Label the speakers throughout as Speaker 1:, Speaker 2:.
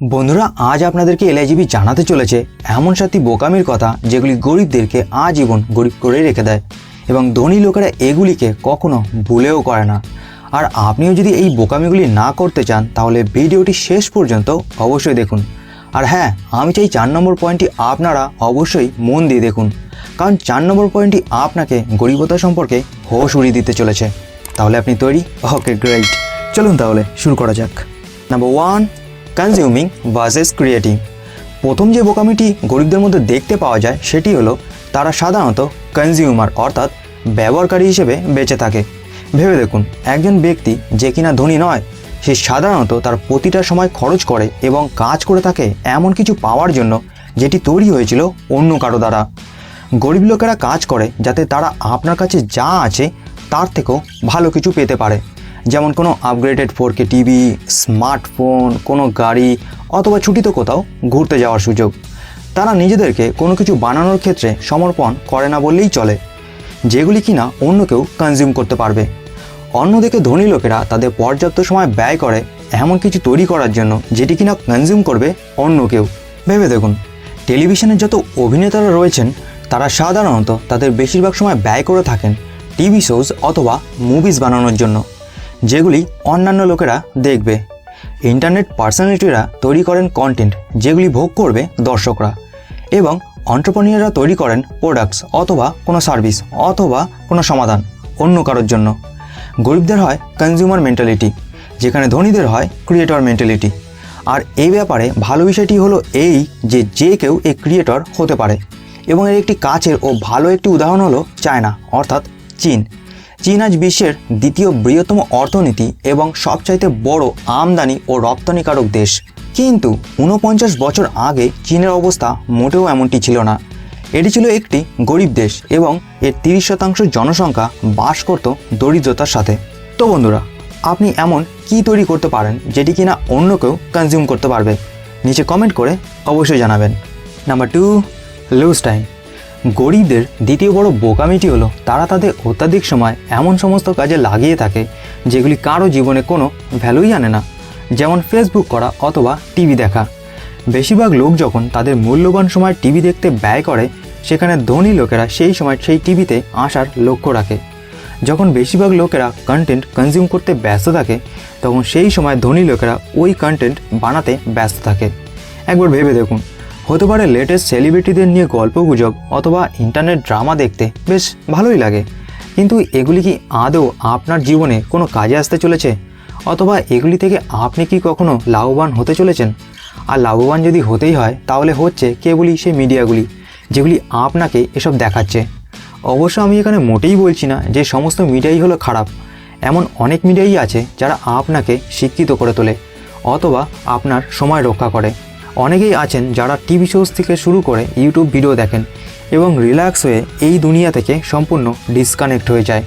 Speaker 1: বন্ধুরা, আজ আপনাদেরকে এলআইজিবি জানাতে চলেছে এমন সাতটি বোকামির কথা যেগুলি গরিবদেরকে আজীবন গরিব করে রেখে দেয় এবং ধনী লোকেরা এগুলিকে কখনো ভুলেও করে না। আর আপনিও যদি এই বোকামিগুলি না করতে চান, তাহলে ভিডিওটি শেষ পর্যন্ত অবশ্যই দেখুন। আর হ্যাঁ আমি চাই চার নম্বর পয়েন্টটি আপনারা অবশ্যই মন দিয়ে দেখুন, কারণ চার নম্বর পয়েন্টটি আপনাকে গরিবতা সম্পর্কে হোশ উড়িয়ে দিতে চলেছে। তাহলে আপনি তৈরি? ওকে গ্রেট চলুন তাহলে, শুরু করা যাক। Number one consuming versus creating প্রথম যে বোকামিটি গরিবদের মধ্যে দেখতে পাওয়া যায়, সেটি হলো তারা সাধারণত কনজিউমার অর্থাৎ ব্যবহারকারী হিসেবে বেঁচে থাকে। ভেবে দেখুন, একজন ব্যক্তি যে কিনা ধনী নয়, সে সাধারণত তার প্রতিটা সময় খরচ করে এবং কাজ করে থাকে এমন কিছু পাওয়ার জন্য, যেটি তৈরি হয়েছিল অন্য কারও দ্বারা। গরিব লোকেরা কাজ করে যাতে তারা আপনার কাছে যা আছে, তার থেকেও ভালো কিছু পেতে পারে। যেমন কোনো upgraded four K TV smartphone কোনো গাড়ি, অথবা ছুটিতে কোথাও ঘুরতে যাওয়ার সুযোগ। তারা নিজেদেরকে কোনো কিছু বানানোর ক্ষেত্রে সমর্পণ করে না বললেই চলে, যেগুলি কিনা অন্য কেউ কনজিউম করতে পারবে। অন্যদিকে ধনী লোকেরা তাদের পর্যাপ্ত সময় ব্যয় করে এমন কিছু তৈরি করার জন্য যেটি কিনা কনজিউম করবে অন্য কেউ। ভেবে দেখুন টেলিভিশনের যত অভিনেতারা রয়েছেন, তারা সাধারণত তাদের বেশিরভাগ সময় ব্যয় করে থাকেন টিভি শোজ অথবা মুভিজ বানানোর জন্য। যেগুলি অন্যান্য লোকেরা দেখবে। ইন্টারনেট পার্সোনালিটিরা তৈরি করেন কন্টেন্ট যেগুলি ভোগ করবে দর্শকরা এবং অন্টারপ্রনিয়ররা তৈরি করেন প্রোডাক্টস অথবা কোনো সার্ভিস অথবা কোনো সমাধান অন্য কারোর জন্য। গরিবদের হয় কনজিউমার মেন্টালিটি যেখানে ধনীদের হয় ক্রিয়েটর মেন্টালিটি আর এই ব্যাপারে ভালো বিষয়টি হলো এই যে যে কেউ এই ক্রিয়েটর হতে পারে। এবং এর একটি কাছের ও ভালো একটি উদাহরণ হলো চায়না, অর্থাৎ চীন। চীন আজ বিশ্বের দ্বিতীয় বৃহত্তম অর্থনীতি এবং সবচাইতে বড় আমদানি ও রপ্তানিকারক দেশ। কিন্তু ঊনপঞ্চাশ বছর আগে চীনের অবস্থা মোটেও এমনটি ছিল না। এটি ছিল একটি গরিব দেশ এবং এর তিরিশ শতাংশ জনসংখ্যা বাস করত দরিদ্রতার সাথে। তো বন্ধুরা, আপনি এমন কি তৈরি করতে পারেন যেটি কিনা অন্য কেউ কনজিউম করতে পারবে? নিচে কমেন্ট করে অবশ্যই জানাবেন। নাম্বার টু লুজ টাইম গরিবদের দ্বিতীয় বড় বোকামিটি হলো তারা তাদের অত্যাধিক সময় এমন সমস্ত কাজে লাগিয়ে থাকে যেগুলি কারও জীবনে কোনো ভ্যালুই আনে না। যেমন ফেসবুক করা অথবা টিভি দেখা। বেশিরভাগ লোক যখন তাদের মূল্যবান সময় টিভি দেখতে ব্যয় করে, সেখানে ধনী লোকেরা সেই সময় সেই টিভিতে আসার লক্ষ্য রাখে। যখন বেশিরভাগ লোকেরা কন্টেন্ট কনজিউম করতে ব্যস্ত থাকে, তখন সেই সময় ধনী লোকেরা ওই কন্টেন্ট বানাতে ব্যস্ত থাকে। একবার ভেবে দেখুন হতে পারে লেটেস্ট সেলিব্রিটিদের নিয়ে গল্পগুজব অথবা ইন্টারনেট ড্রামা দেখতে বেশ ভালোই লাগে। কিন্তু এগুলি কি আদৌ আপনার জীবনে কোনো কাজে আসতে চলেছে? অথবা এগুলি থেকে আপনি কি কখনো লাভবান হতে চলেছেন? আর লাভবান যদি হতেই হয়, তাহলে হচ্ছে কেবলই সেই মিডিয়াগুলি, যেগুলি আপনাকে এসব দেখাচ্ছে। অবশ্য আমি এখানে মোটেই বলছি না যে সমস্ত মিডিয়াই হলো খারাপ। এমন অনেক মিডিয়াই আছে যারা আপনাকে শিক্ষিত করে তোলে, অথবা আপনার সময় রক্ষা করে। অনেকেই আছেন যারা টিভি শোজ থেকে শুরু করে ইউটিউব ভিডিও দেখেন এবং রিল্যাক্স হয়ে এই দুনিয়া থেকে সম্পূর্ণ ডিসকানেক্ট হয়ে যায়।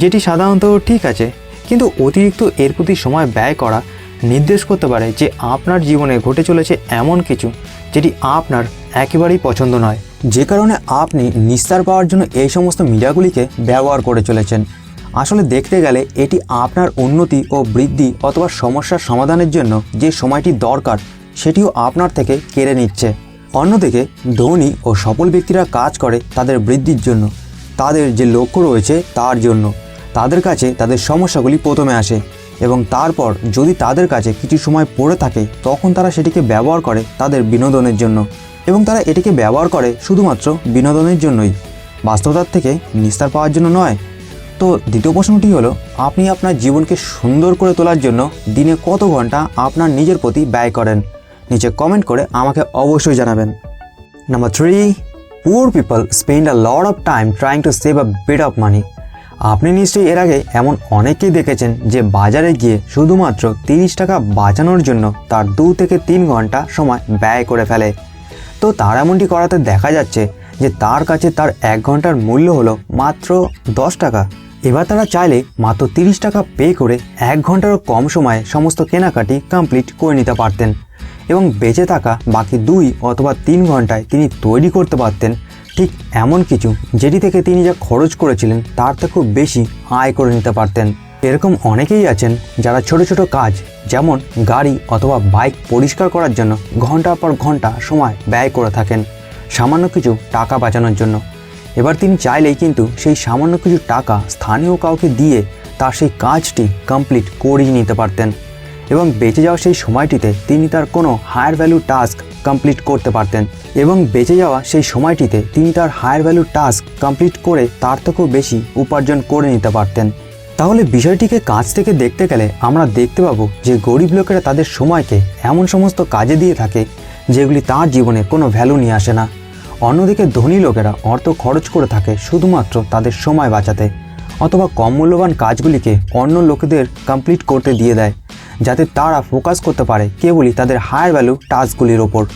Speaker 1: যেটি সাধারণত ঠিক আছে, কিন্তু অতিরিক্ত এর প্রতি সময় ব্যয় করা নির্দেশ করতে পারে যে আপনার জীবনে ঘটে চলেছে এমন কিছু যেটি আপনার একেবারেই পছন্দ নয়। যে কারণে আপনি নিস্তার পাওয়ার জন্য এই সমস্ত মিডিয়াগুলিকে ব্যবহার করে চলেছেন। আসলে দেখতে গেলে এটি আপনার উন্নতি ও বৃদ্ধি অথবা সমস্যার সমাধানের জন্য যে সময়টি দরকার সেটিও আপনার থেকে কেড়ে নিচ্ছে। অন্যদিকে, ধনী ও সফল ব্যক্তিরা কাজ করে তাদের বৃদ্ধির জন্য। তাদের যে লক্ষ্য রয়েছে, তার জন্য। তাদের কাছে তাদের সমস্যাগুলি প্রথমে আসে এবং তারপর যদি তাদের কাছে কিছু সময় পড়ে থাকে, তখন তারা সেটিকে ব্যবহার করে তাদের বিনোদনের জন্য। এবং তারা এটিকে ব্যবহার করে শুধুমাত্র বিনোদনের জন্যই। বাস্তবতার থেকে নিস্তার পাওয়ার জন্য নয়। তো দ্বিতীয় প্রশ্নটি হলো, আপনি আপনার জীবনকে সুন্দর করে তোলার জন্য দিনে কত ঘণ্টা আপনার নিজের প্রতি ব্যয় করেন? নিচে কমেন্ট করে আমাকে অবশ্যই জানাবেন। Number three poor people spend a lot of time trying to save a bit of money আপনি নিশ্চয়ই এর আগে এমন অনেকেই দেখেছেন যে বাজারে গিয়ে শুধুমাত্র তিরিশ টাকা বাঁচানোর জন্য তার দু থেকে তিন ঘণ্টা সময় ব্যয় করে ফেলে। তো তার এমনটি করাতে দেখা যাচ্ছে যে তার কাছে তার এক ঘণ্টার মূল্য হলো মাত্র দশ টাকা। এবার তারা চাইলে মাত্র তিরিশ টাকা পে করে এক ঘন্টারও কম সময়ে সমস্ত কেনাকাটি কমপ্লিট করে নিতে পারতেন। এবং বেঁচে থাকা বাকি দুই অথবা তিন ঘন্টায় তিনি তৈরি করতে পারতেন। ঠিক এমন কিছু যেটি থেকে তিনি যা খরচ করেছিলেন তার থেকেও বেশি আয় করে নিতে পারতেন। এরকম অনেকেই আছেন যারা ছোট ছোট কাজ যেমন গাড়ি অথবা বাইক পরিষ্কার করার জন্য ঘণ্টার পর ঘণ্টা সময় ব্যয় করে থাকেন সামান্য কিছু টাকা বাঁচানোর জন্য। এবার তিনি চাইলেই কিন্তু সেই সামান্য কিছু টাকা স্থানীয় কাউকে দিয়ে তার সেই কাজটি কমপ্লিট করিয়ে নিতে পারতেন। এবং বেঁচে যাওয়া সেই সময়টিতে তিনি তার কোনো হায়ার ভ্যালু টাস্ক কমপ্লিট করতে পারতেন এবং বেঁচে যাওয়া সেই সময়টিতে তিনি তার হায়ার ভ্যালু টাস্ক কমপ্লিট করে তার থেকেও বেশি উপার্জন করে নিতে পারতেন। তাহলে বিষয়টিকে কাছ থেকে দেখতে গেলে আমরা দেখতে পাবো যে গরিব লোকেরা তাদের সময়কে এমন সমস্ত কাজে দিয়ে থাকে যেগুলি তার জীবনে কোনো ভ্যালু নিয়ে আসে না। অন্যদিকে ধনী লোকেরা অর্থ খরচ করে থাকে শুধুমাত্র তাদের সময় বাঁচাতে অথবা কম মূল্যবান কাজগুলিকে অন্য লোকেদের কমপ্লিট করতে দিয়ে দেয়। যাতে তারা ফোকাস করতে পারে কেবলই তাদের হায়ার ভ্যালু টাস্কগুলির ওপর।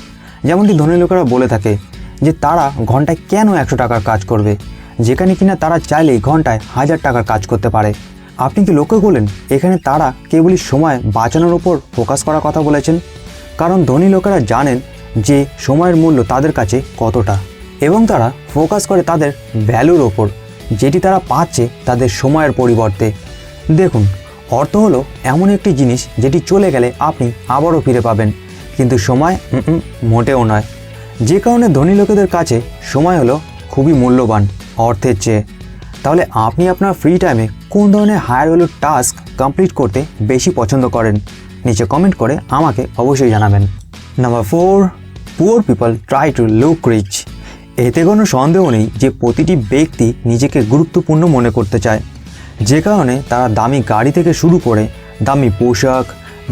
Speaker 1: যেমনটি ধনী লোকেরা বলে থাকে যে তারা ঘন্টায় কেন একশো টাকার কাজ করবে? যেখানে কিনা তারা চাইলেই ঘন্টায় হাজার টাকার কাজ করতে পারে। আপনি কি লক্ষ্য করলেন? এখানে তারা কেবলই সময় বাঁচানোর ওপর ফোকাস করার কথা বলেছেন? কারণ ধনী লোকেরা জানেন যে সময়ের মূল্য তাদের কাছে কতটা এবং তারা ফোকাস করে তাদের ভ্যালুর ওপর, যেটি তারা পাচ্ছে তাদের সময়ের পরিবর্তে। দেখুন অর্থ হলো এমন একটি জিনিস যেটি চলে গেলে আপনি আবারও ফিরে পাবেন। কিন্তু সময় মোটেও নয়। যে কারণে ধনী লোকেদের কাছে সময় হলো খুবই মূল্যবান অর্থের চেয়ে। তাহলে আপনি আপনার ফ্রি টাইমে কোন ধরনের হায়ার ভ্যালু টাস্ক কমপ্লিট করতে বেশি পছন্দ করেন? নিচে কমেন্ট করে আমাকে অবশ্যই জানাবেন। Number four poor people try to look rich এতে কোনো সন্দেহ নেই যে প্রতিটি ব্যক্তি নিজেকে গুরুত্বপূর্ণ মনে করতে চায়। যে কারণে তারা দামি গাড়ি থেকে শুরু করে দামি পোশাক,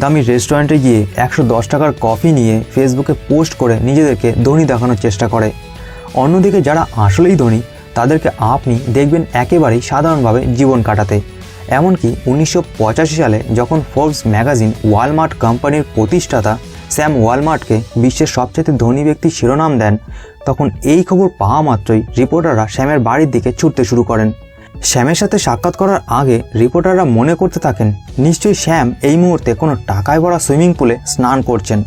Speaker 1: দামি রেস্টুরেন্টে গিয়ে একশো দশ টাকার কফি নিয়ে ফেসবুকে পোস্ট করে নিজেদেরকে ধনী দেখানোর চেষ্টা করে। অন্যদিকে যারা আসলেই ধনী, তাদেরকে আপনি দেখবেন একেবারেই সাধারণভাবে জীবন কাটাতে। এমনকি উনিশশো পঁচাশি সালে যখন ফোর্বস ম্যাগাজিন ওয়ালমার্ট কোম্পানির প্রতিষ্ঠাতা স্যাম ওয়ালমার্টকে বিশ্বের সবচেয়ে ধনী ব্যক্তি শিরোনাম দেন, তখন এই খবর পাওয়া মাত্রই রিপোর্টাররা স্যামের বাড়ির দিকে ছুটতে শুরু করেন। শ্যামের সাথে সাক্ষাৎ করার আগে রিপোর্টাররা মনে করতে থাকেন, নিশ্চয়ই শ্যাম এই মুহূর্তে কোনো টাকায় ভরা সুইমিং পুলে স্নান করছেন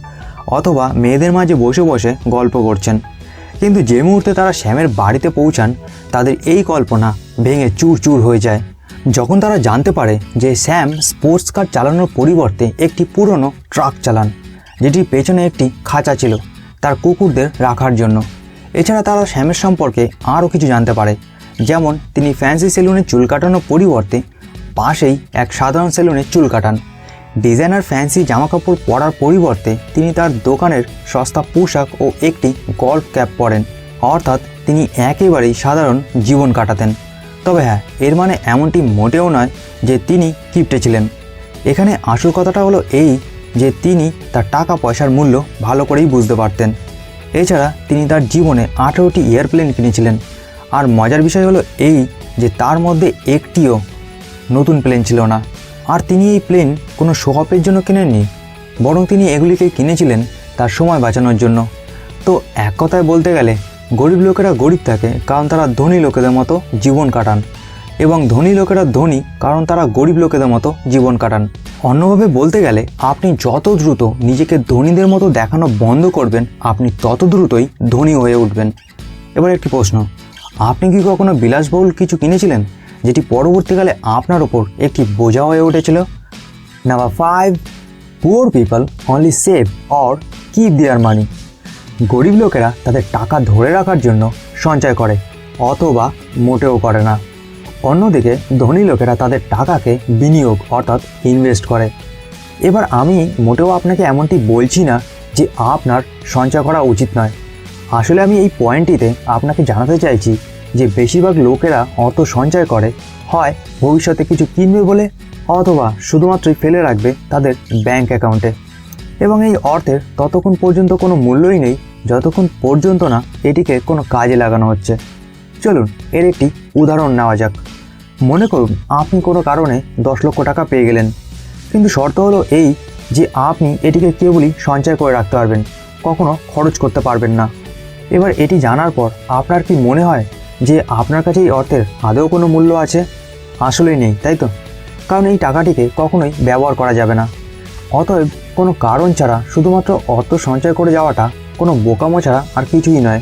Speaker 1: অথবা মেয়েদের মাঝে বসে বসে গল্প করছেন। কিন্তু যে মুহূর্তে তারা শ্যামের বাড়িতে পৌঁছান, তাদের এই কল্পনা ভেঙে চুর চুর হয়ে যায়। যখন তারা জানতে পারে যে শ্যাম স্পোর্টস কার চালানোর পরিবর্তে একটি পুরনো ট্রাক চালান যেটির পেছনে একটি খাঁচা ছিল, তার কুকুরদের রাখার জন্য। এছাড়া তারা শ্যামের সম্পর্কে আরও কিছু জানতে পারে। যেমন তিনি ফ্যান্সি সেলুনে চুল কাটানোর পরিবর্তে পাশেই এক সাধারণ সেলুনে চুল কাটান। ডিজাইনার ফ্যান্সি জামাকাপড় পরার পরিবর্তে তিনি তার দোকানের সস্তা পোশাক ও একটি গল্ফ ক্যাপ পরেন, অর্থাৎ তিনি একেবারেই সাধারণ জীবন কাটাতেন। তবে হ্যাঁ এর মানে এমনটি মোটেও নয় যে তিনি কিপটে ছিলেন। এখানে আসল কথাটা হলো এই যে তিনি তার টাকা পয়সার মূল্য ভালো করেই বুঝতে পারতেন। এছাড়া তিনি তার জীবনে আঠেরোটি এয়ারপ্লেন কিনেছিলেন। আর মজার বিষয় হলো এই যে তার মধ্যে একটিও নতুন প্লেন ছিল না। আর তিনি এই প্লেন কোনো শোহপের জন্য কিনেননি, বরং তিনি এগুলিকে কিনেছিলেন তার সময় বাঁচানোর জন্য। তো এক কথায় বলতে গেলে, গরিব লোকেরা গরিব থাকে কারণ তারা ধনী লোকেদের মতো জীবন কাটান এবং ধনী লোকেরা ধনী কারণ তারা গরিব লোকেদের মতো জীবন কাটান। অন্যভাবে বলতে গেলে, আপনি যত দ্রুত নিজেকে ধনীদের মতো দেখানো বন্ধ করবেন, আপনি তত দ্রুতই ধনী হয়ে উঠবেন। এবার একটি প্রশ্ন আপনি কি কখনো বিলাসবহুল কিছু কিনেছিলেন, যেটি পরবর্তীকালে আপনার ওপর একটি বোঝা হয়ে উঠেছিল? Number five poor people only save or keep their money গরিব লোকেরা তাদের টাকা ধরে রাখার জন্য সঞ্চয় করে, অথবা মোটেও করে না। অন্যদিকে ধনী লোকেরা তাদের টাকাকে বিনিয়োগ অর্থাৎ ইনভেস্ট করে। এবার আমি মোটেও আপনাকে এমনটি বলছি না যে আপনার সঞ্চয় করা উচিত নয়। আসলে আমি এই পয়েন্টটিতে আপনাকে জানাতে চাইছি যে বেশিরভাগ লোকেরা অর্থ সঞ্চয় করে, হয় ভবিষ্যতে কিছু কিনবে বলে, অথবা শুধুমাত্রই ফেলে রাখবে তাদের ব্যাংক অ্যাকাউন্টে এবং এই অর্থের ততক্ষণ পর্যন্ত কোনো মূল্যই নেই, যতক্ষণ পর্যন্ত না এটিকে কোনো কাজে লাগানো হচ্ছে। চলুন, এর একটি উদাহরণ নেওয়া যাক। মনে করুন, আপনি কোনো কারণে দশ লক্ষ টাকা পেয়ে গেলেন। কিন্তু শর্ত হলো এই যে আপনি এটিকে কেবলই সঞ্চয় করে রাখতে পারবেন, কখনো খরচ করতে পারবেন না। এবার এটি জানার পর আপনার কি মনে হয় যে আপনার কাছে এই অর্থের আদৌ কোনো মূল্য আছে? আসলেই নেই, তাই তো? কারণ এই টাকাটিকে কখনোই ব্যবহার করা যাবে না। অতএব কোনো কারণ ছাড়া শুধুমাত্র অর্থ সঞ্চয় করে যাওয়াটা কোনো বোকামো ছাড়া আর কিছুই নয়।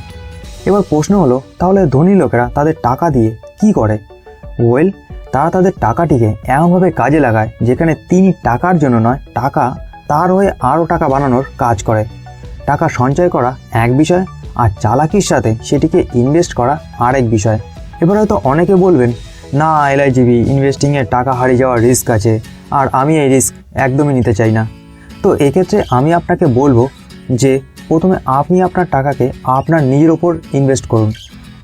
Speaker 1: এবার প্রশ্ন হলো, তাহলে ধনী লোকেরা তাদের টাকা দিয়ে কি করে? ওয়েল, তারা তাদের টাকাটিকে এমনভাবে কাজে লাগায় যেখানে তিনি টাকার জন্য নয়, টাকা তার হয়ে আরও টাকা বানানোর কাজ করে। টাকা সঞ্চয় করা এক বিষয় আর চালাকির সাথে সেটিকে ইনভেস্ট করা আরেক বিষয়। এবার হয়তো অনেকে বলবেন, না, এলআইজিবি ইনভেস্টিংয়ে টাকা হারিয়ে যাওয়ার রিস্ক আছে, আর আমি এই রিস্ক একদমই নিতে চাই না। তো এক্ষেত্রে আমি আপনাকে বলব যে, প্রথমে আপনি আপনার টাকাকে আপনার নিজের ওপর ইনভেস্ট করুন।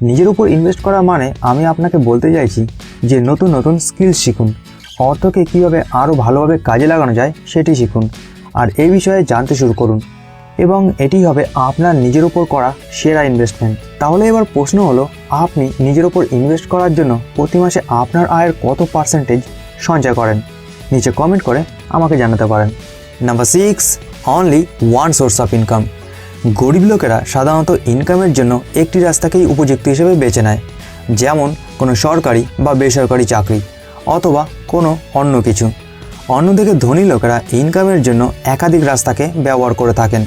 Speaker 1: নিজের উপর ইনভেস্ট করা মানে আমি আপনাকে বলতে চাইছি যে, নতুন নতুন স্কিলস শিখুন। অর্থকে কীভাবে আরও ভালোভাবে কাজে লাগানো যায় সেটি শিখুন। আর এই বিষয়ে জানতে শুরু করুন। এবং এটি হবে আপনার নিজের উপর করা সেরা ইনভেস্টমেন্ট তাহলে এবার প্রশ্ন হলো, আপনি নিজের উপর ইনভেস্ট করার জন্য প্রতি মাসে আপনার আয়ের কত পার্সেন্টেজ সঞ্চয় করেন? নিচে কমেন্ট করে আমাকে জানাতে পারেন। Number six only one source of income গরিব লোকেরা সাধারণত ইনকামের জন্য একটি রাস্তাকেই উপযুক্ত হিসেবে বেছে নেয়, যেমন কোনো সরকারি বা বেসরকারি চাকরি অথবা কোনো অন্য কিছু। অন্যদিকে ধনী লোকেরা ইনকামের জন্য একাধিক রাস্তাকে ব্যবহার করে থাকেন।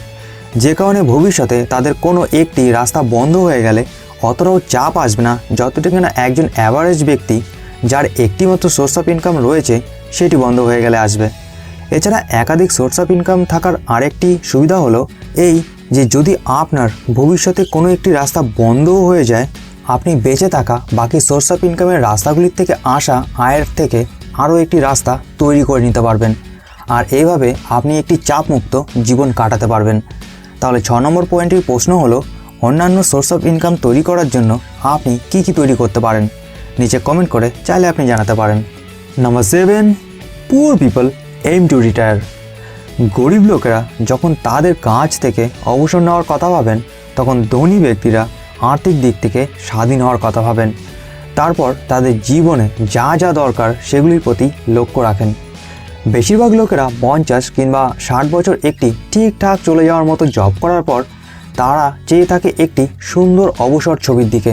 Speaker 1: যে কারণে ভবিষ্যতে তাদের কোনো একটি রাস্তা বন্ধ হয়ে গেলে অতটাও চাপ আসবে না, যতটুকু না একজন অ্যাভারেজ ব্যক্তি যার একটিমাত্র সোর্স অফ ইনকাম রয়েছে, সেটি বন্ধ হয়ে গেলে আসবে। এছাড়া একাধিক সোর্স অফ ইনকাম থাকার আরেকটি সুবিধা হলো এই যে যদি আপনার ভবিষ্যতে কোনো একটি রাস্তা বন্ধও হয়ে যায়, আপনি বেঁচে থাকা বাকি সোর্স অফ ইনকামের রাস্তাগুলির থেকে আসা আয়ের থেকে আরও একটি রাস্তা তৈরি করে নিতে পারবেন। আর এইভাবে আপনি একটি চাপমুক্ত জীবন কাটাতে পারবেন। তাহলে ছ নম্বর পয়েন্টের প্রশ্ন হলো, অন্যান্য সোর্স অফ ইনকাম তৈরি করার জন্য আপনি কি কি তৈরি করতে পারেন? নিচে কমেন্ট করে চাইলে আপনি জানাতে পারেন। Number seven poor people aim to retire গরিব লোকেরা যখন তাদের কাজ থেকে অবসর নেওয়ার কথা ভাবেন, তখন ধনী ব্যক্তিরা আর্থিক দিক থেকে স্বাধীন হওয়ার কথা ভাবেন। তারপর তাদের জীবনে যা যা দরকার সেগুলির প্রতি লক্ষ্য রাখেন। বেশিরভাগ লোকেরা পঞ্চাশ কিংবা ষাট বছর একটি ঠিকঠাক চলে যাওয়ার মতো জব করার পর তারা চেয়ে থাকে একটি সুন্দর অবসর ছবির দিকে।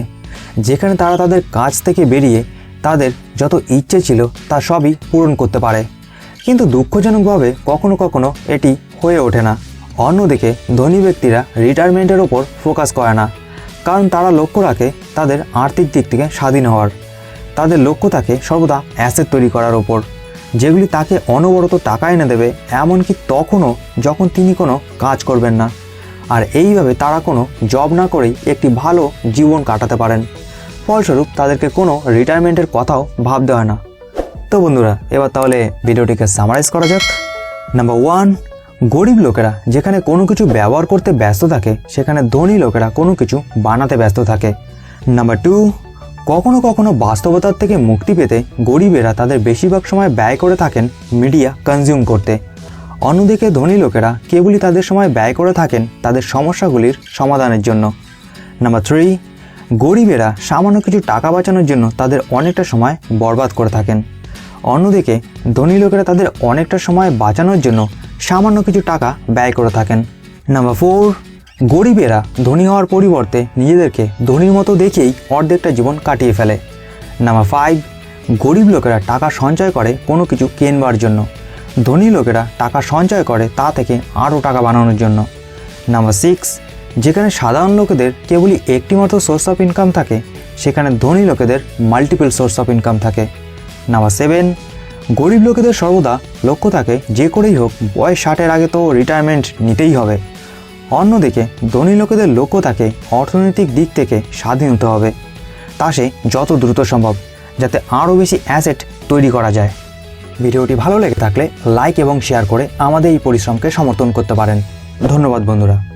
Speaker 1: যেখানে তারা তাদের কাজ থেকে বেরিয়ে তাদের যত ইচ্ছে ছিল তা সবই পূরণ করতে পারে। কিন্তু দুঃখজনকভাবে কখনো কখনো এটি হয়ে ওঠে না। অন্যদিকে ধনী ব্যক্তিরা রিটায়ারমেন্টের ওপর ফোকাস করে না। কারণ তারা লক্ষ্য রাখে তাদের আর্থিক দিক থেকে স্বাধীন হওয়ার। তাদের লক্ষ্য থাকে সর্বদা অ্যাসেট তৈরি করার ওপর। যেগুলি তাকে অনবরত টাকা এনে দেবে, এমনকি তখনও যখন তিনি কোনো কাজ করবেন না। আর এইভাবে তারা কোনো জব না করেই একটি ভালো জীবন কাটাতে পারেন। ফলস্বরূপ তাদেরকে কোনো রিটায়ারমেন্টের কথাও ভাবতে হয় না। তো বন্ধুরা, এবার তাহলে ভিডিওটিকে সামারাইজ করা যাক। নাম্বার ওয়ান গরিব লোকেরা যেখানে কোনো কিছু ব্যবহার করতে ব্যস্ত থাকে, সেখানে ধনী লোকেরা কোনো কিছু বানাতে ব্যস্ত থাকে। নাম্বার টু কখনো কখনো বাস্তবতার থেকে মুক্তি পেতে গরিবেরা তাদের বেশিরভাগ সময় ব্যয় করে থাকেন মিডিয়া কনজিউম করতে। অন্যদিকে ধনী লোকেরা কেবলই তাদের সময় ব্যয় করে থাকেন তাদের সমস্যাগুলির সমাধানের জন্য। নাম্বার থ্রি গরিবেরা সামান্য কিছু টাকা বাঁচানোর জন্য তাদের অনেকটা সময় বরবাদ করে থাকেন। অন্যদিকে ধনী লোকেরা তাদের অনেকটা সময় বাঁচানোর জন্য সামান্য কিছু টাকা ব্যয় করে থাকেন। নাম্বার ফোর গরিবেরা ধনী হওয়ার পরিবর্তে নিজেদেরকে ধনীর মতো দেখেই অর্ধেকটা জীবন কাটিয়ে ফেলে। নাম্বার ফাইভ গরিব লোকেরা টাকা সঞ্চয় করে কোনো কিছু কেনবার জন্য। ধনী লোকেরা টাকা সঞ্চয় করে তা থেকে আরও টাকা বানানোর জন্য। নাম্বার সিক্স যেখানে সাধারণ লোকেদের কেবলই একটিমাত্র সোর্স অফ ইনকাম থাকে, সেখানে ধনী লোকেদের মাল্টিপল সোর্স অফ ইনকাম থাকে। নাম্বার সেভেন গরিব লোকেদের সর্বদা লক্ষ্য থাকে যে করেই হোক বয়স ষাটের আগে তো রিটায়ারমেন্ট নিতেই হবে। অন্যদিকে ধনী লোকেদের লক্ষ্য থাকে অর্থনৈতিক দিক থেকে স্বাধীন হতে হবে। তা সে যত দ্রুত সম্ভব, যাতে আরও বেশি অ্যাসেট তৈরি করা যায়। ভিডিওটি ভালো লেগে থাকলে লাইক এবং শেয়ার করে আমাদের এই পরিশ্রমকে সমর্থন করতে পারেন। ধন্যবাদ বন্ধুরা।